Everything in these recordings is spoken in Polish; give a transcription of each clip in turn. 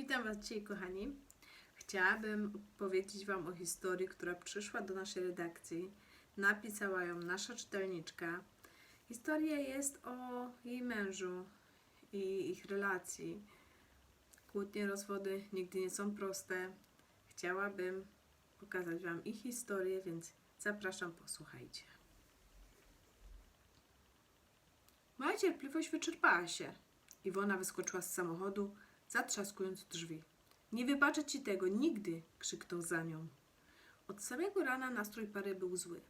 Witam Was dzisiaj, kochani. Chciałabym powiedzieć Wam o historii, która przyszła do naszej redakcji. Napisała ją nasza czytelniczka. Historia jest o jej mężu i ich relacji. Kłótnie, rozwody nigdy nie są proste. Chciałabym pokazać Wam ich historię, więc zapraszam, posłuchajcie. Moja cierpliwość wyczerpała się. Iwona wyskoczyła z samochodu, zatrzaskując drzwi. Nie wybaczę ci tego, nigdy! krzyknął za nią. Od samego rana nastrój pary był zły.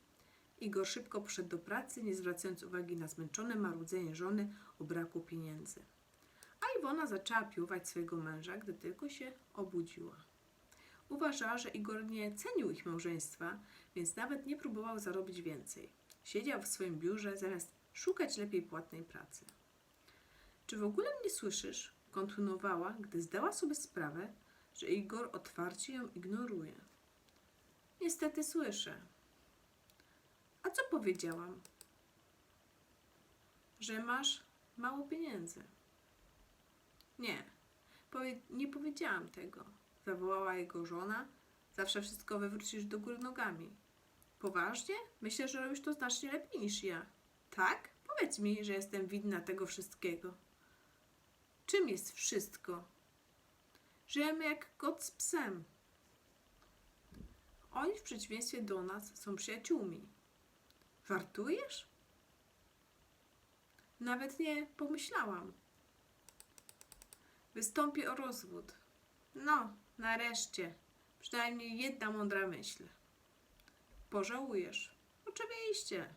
Igor szybko poszedł do pracy, nie zwracając uwagi na zmęczone marudzenie żony o braku pieniędzy. A Iwona zaczęła piłować swojego męża, gdy tylko się obudziła. Uważała, że Igor nie cenił ich małżeństwa, więc nawet nie próbował zarobić więcej. Siedział w swoim biurze, zamiast szukać lepiej płatnej pracy. Czy w ogóle mnie słyszysz? Kontynuowała, gdy zdała sobie sprawę, że Igor otwarcie ją ignoruje. Niestety słyszę. A co powiedziałam? Że masz mało pieniędzy. Nie, powie- nie powiedziałam tego. Zawołała jego żona. Zawsze wszystko wywrócisz do góry nogami. Poważnie? Myślę, że robisz to znacznie lepiej niż ja. Tak? Powiedz mi, że jestem winna tego wszystkiego. Czym jest wszystko? Żyjemy jak kot z psem. Oni w przeciwieństwie do nas są przyjaciółmi. Wartujesz? Nawet nie pomyślałam. Wystąpię o rozwód. No, nareszcie. Przynajmniej jedna mądra myśl. Pożałujesz. Oczywiście.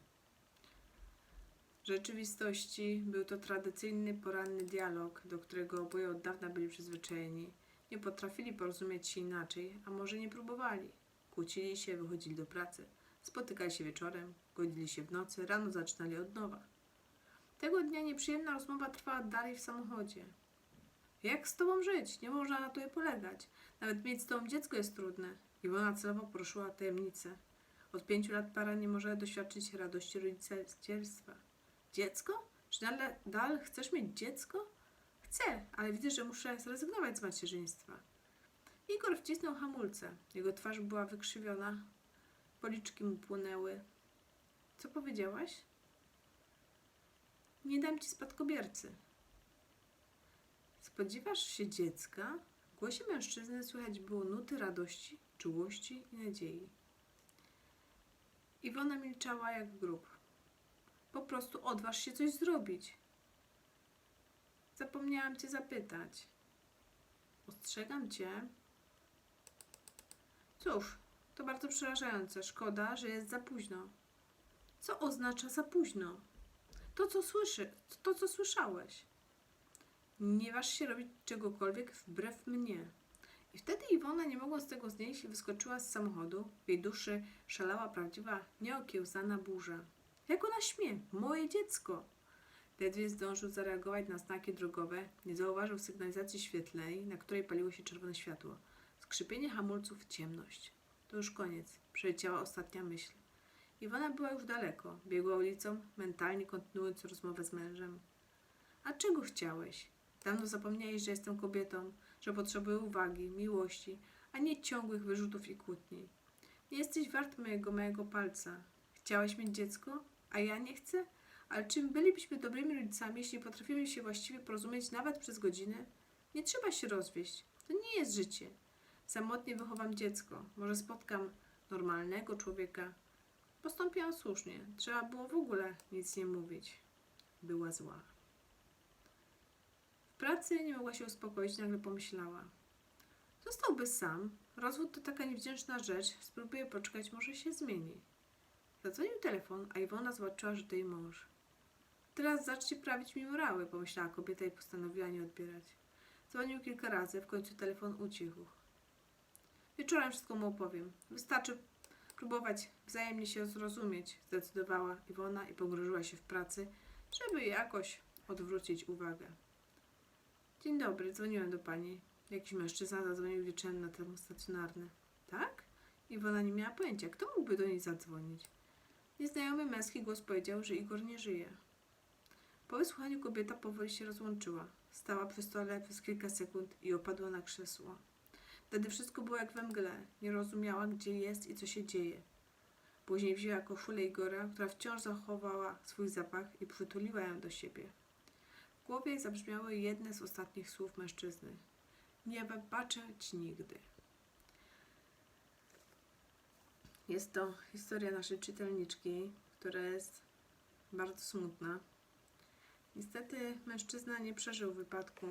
W rzeczywistości był to tradycyjny poranny dialog, do którego oboje od dawna byli przyzwyczajeni. Nie potrafili porozumieć się inaczej, a może nie próbowali. Kłócili się, wychodzili do pracy, spotykali się wieczorem, godzili się w nocy, rano zaczynali od nowa. Tego dnia nieprzyjemna rozmowa trwała dalej w samochodzie. Jak z tobą żyć? Nie można na tobie polegać. Nawet mieć z tobą dziecko jest trudne. Iwona celowo poruszyła tajemnicę. Od pięciu lat para nie może doświadczyć radości rodzicielstwa. Dziecko? Czy nadal chcesz mieć dziecko? Chcę, ale widzę, że muszę zrezygnować z macierzyństwa. Igor wcisnął hamulce. Jego twarz była wykrzywiona. Policzki mu płonęły. Co powiedziałaś? Nie dam ci spadkobiercy. Spodziewasz się dziecka? W głosie mężczyzny słychać było nuty radości, czułości i nadziei. Iwona milczała jak grób. Po prostu odważ się coś zrobić. Zapomniałam cię zapytać. Ostrzegam cię. Cóż, to bardzo przerażające. Szkoda, że jest za późno. Co oznacza za późno? To, co słyszy, to, co słyszałeś. Nie waż się robić czegokolwiek wbrew mnie. I wtedy Iwona nie mogła z tego znieść wyskoczyła z samochodu. W jej duszy szalała prawdziwa, nieokiełzana burza. Jak ona śmie? Moje dziecko! Ledwie zdążył zareagować na znaki drogowe, nie zauważył sygnalizacji świetlnej, na której paliło się czerwone światło. Skrzypienie hamulców, ciemność. To już koniec. Przeleciała ostatnia myśl. Iwona była już daleko. Biegła ulicą, mentalnie kontynuując rozmowę z mężem. A czego chciałeś? Dawno zapomniałeś, że jestem kobietą, że potrzebuję uwagi, miłości, a nie ciągłych wyrzutów i kłótni. Nie jesteś wart mojego małego palca. Chciałeś mieć dziecko, a ja nie chcę? Ale czym bylibyśmy dobrymi rodzicami, jeśli potrafimy się właściwie porozumieć nawet przez godzinę? Nie trzeba się rozwieść. To nie jest życie. Samotnie wychowam dziecko. Może spotkam normalnego człowieka. Postąpiłam słusznie. Trzeba było w ogóle nic nie mówić. Była zła. W pracy nie mogła się uspokoić, nagle pomyślała. Zostałby sam. Rozwód to taka niewdzięczna rzecz. Spróbuję poczekać, może się zmieni. Zadzwonił telefon, a Iwona zobaczyła, że to jej mąż. Teraz zacznij prawić mi morały, pomyślała kobieta i postanowiła nie odbierać. Dzwonił kilka razy, w końcu telefon ucichł. Wieczorem wszystko mu opowiem. Wystarczy próbować wzajemnie się zrozumieć, zdecydowała Iwona i pogrążyła się w pracy, żeby jakoś odwrócić uwagę. Dzień dobry, dzwoniłem do pani. Jakiś mężczyzna zadzwonił wieczorem na telefon stacjonarny. Tak? Iwona nie miała pojęcia, kto mógłby do niej zadzwonić. Nieznajomy męski głos powiedział, że Igor nie żyje. Po wysłuchaniu kobieta powoli się rozłączyła. stała przy stole przez kilka sekund i opadła na krzesło. Wtedy wszystko było jak we mgle. Nie rozumiała, gdzie jest i co się dzieje. Później wzięła koszulę Igora, która wciąż zachowała swój zapach i przytuliła ją do siebie. W głowie zabrzmiały jedne z ostatnich słów mężczyzny. Nie wybaczyć nigdy. Jest to historia naszej czytelniczki, która jest bardzo smutna. Niestety mężczyzna nie przeżył wypadku,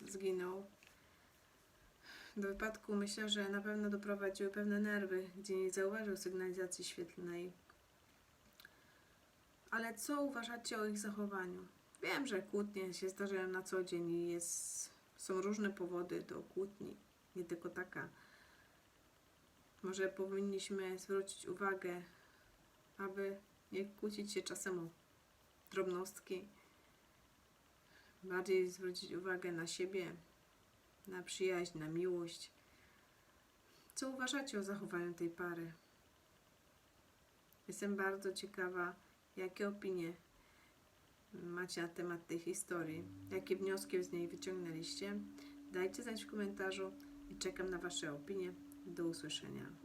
zginął. Do wypadku myślę, że na pewno doprowadziły pewne nerwy, gdzie nie zauważył sygnalizacji świetlnej. Ale co uważacie o ich zachowaniu? Wiem, że kłótnie się zdarzają na co dzień i jest, są różne powody do kłótni, nie tylko taka. Może powinniśmy zwrócić uwagę, aby nie kłócić się czasem o drobnostki, bardziej zwrócić uwagę na siebie, na przyjaźń, na miłość. Co uważacie o zachowaniu tej pary? Jestem bardzo ciekawa, jakie opinie macie na temat tej historii, jakie wnioski z niej wyciągnęliście. Dajcie znać w komentarzu i czekam na Wasze opinie. Do usłyszenia.